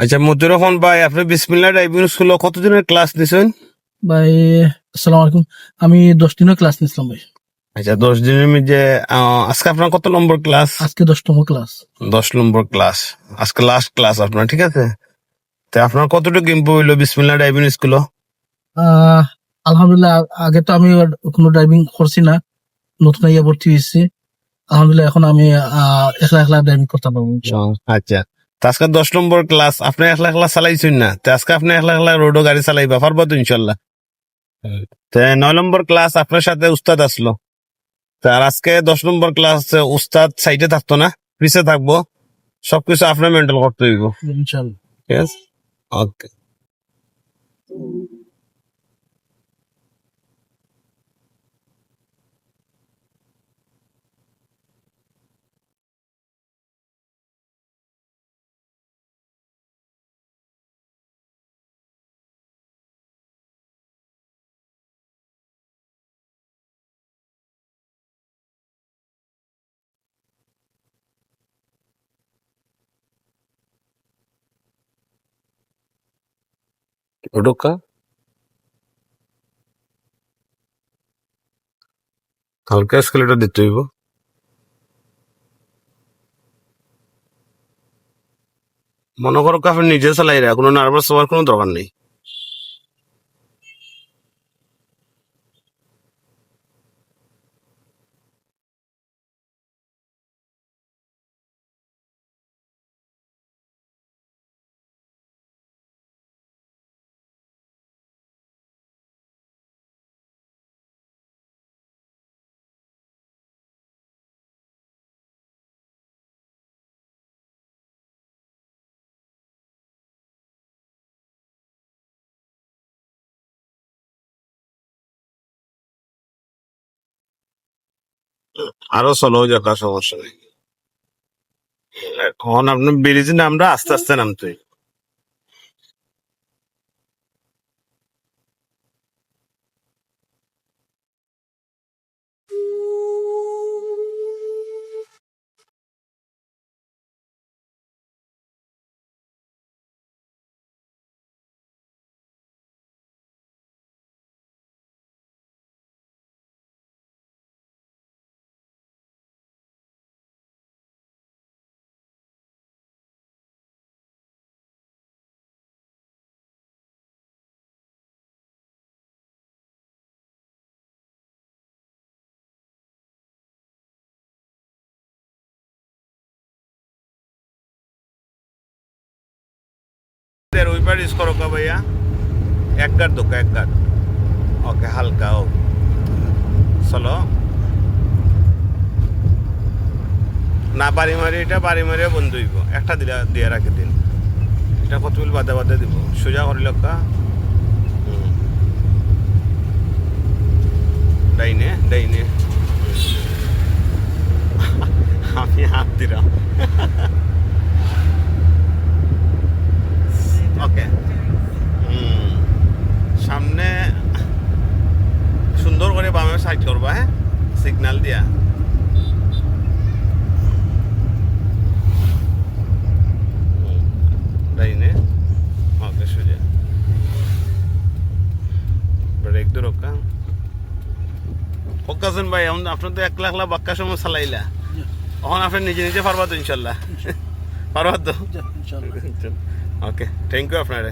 আচ্ছা মজুর রহমান ভাই আপনি বিসমিল্লা ড্রাইভিং স্কুলে কতদিনের ক্লাস নিছেন? ভাই আসসালামু আলাইকুম। আমি দশ দিনের ক্লাস নিয়েছিলাম ভাই। আচ্ছা দশ দিনের মধ্যে আজকে আপনার কত নম্বর ক্লাস? আজকে দশতম ক্লাস। দশ নম্বর ক্লাস। আজকে লাস্ট ক্লাস আপনার ঠিক আছে? তো আপনার কতটুকু ইম্প্রুভ হইল বিসমিল্লা ড্রাইভিং স্কুল আলহামদুলিল্লাহ আগে তো আমি কোনো ড্রাইভিং করছি না। নতুন ইয়ে ভর্তি হয়েছি। আলহামদুলিল্লাহ এখন আমি একলা একলা ড্রাইভিং করতে পারব। আচ্ছা। আজকে দশ নম্বর ক্লাস আপনি একলা একলা চালাইছেন না তো আজকে আপনি একলা একলা রোডও গাড়ি চালাইবা পারব তো ইনশাল্লাহ। তো নয় নম্বর ক্লাস আপনার সাথে উস্তাদ আসলো। আর আজকে দশ নম্বর ক্লাস উস্তাদ সাইডে থাকতো না পিছে থাকব সবকিছু আপনার মেন্টাল করতে হইব। ইনশাল্লাহ। ঠিক আছে ওকে ঢোকা হালকা স্কেলেটা দিতে হইব। মনে করো আপনি নিজে চালাই রে কোনো নার্ভাস হওয়ার কোনো দরকার নেই। আরও চলো যাকা সমস্যা। নেই এখন আপনি বেরিয়েছেন আমরা আস্তে আস্তে নামতে। পার ইস করো কা ভাইয়া? এক গার দোকা এক গার ওকে, হালকা, ও। চলো। না, বাড়ি মারি এটা, বাড়ি মারিয়ে বন্ধ হইব। একটা দিলা দিয়ে রাখি দিন। এটা কত বিল বাদে বাদে দিব। সোজা করি লক্কা ডাইনে ডাইনে আমি হাত দিলাম ওকে হুম সামনে সুন্দর করে বামে সাইড করবা হ্যাঁ? সিগন্যাল দিয়া। ডাইনে ওকে সোজা ব্রেক দূর রক্ষা ফোকাসেন ভাই এখন আপনার তো একলা একলা বাক্কা সময় চালাইলা। এখন আপনি নিজে নিজে পারবা তো ইনশাল্লাহ। পারবা তো? ওকে থ্যাংক ইউ আপনারে.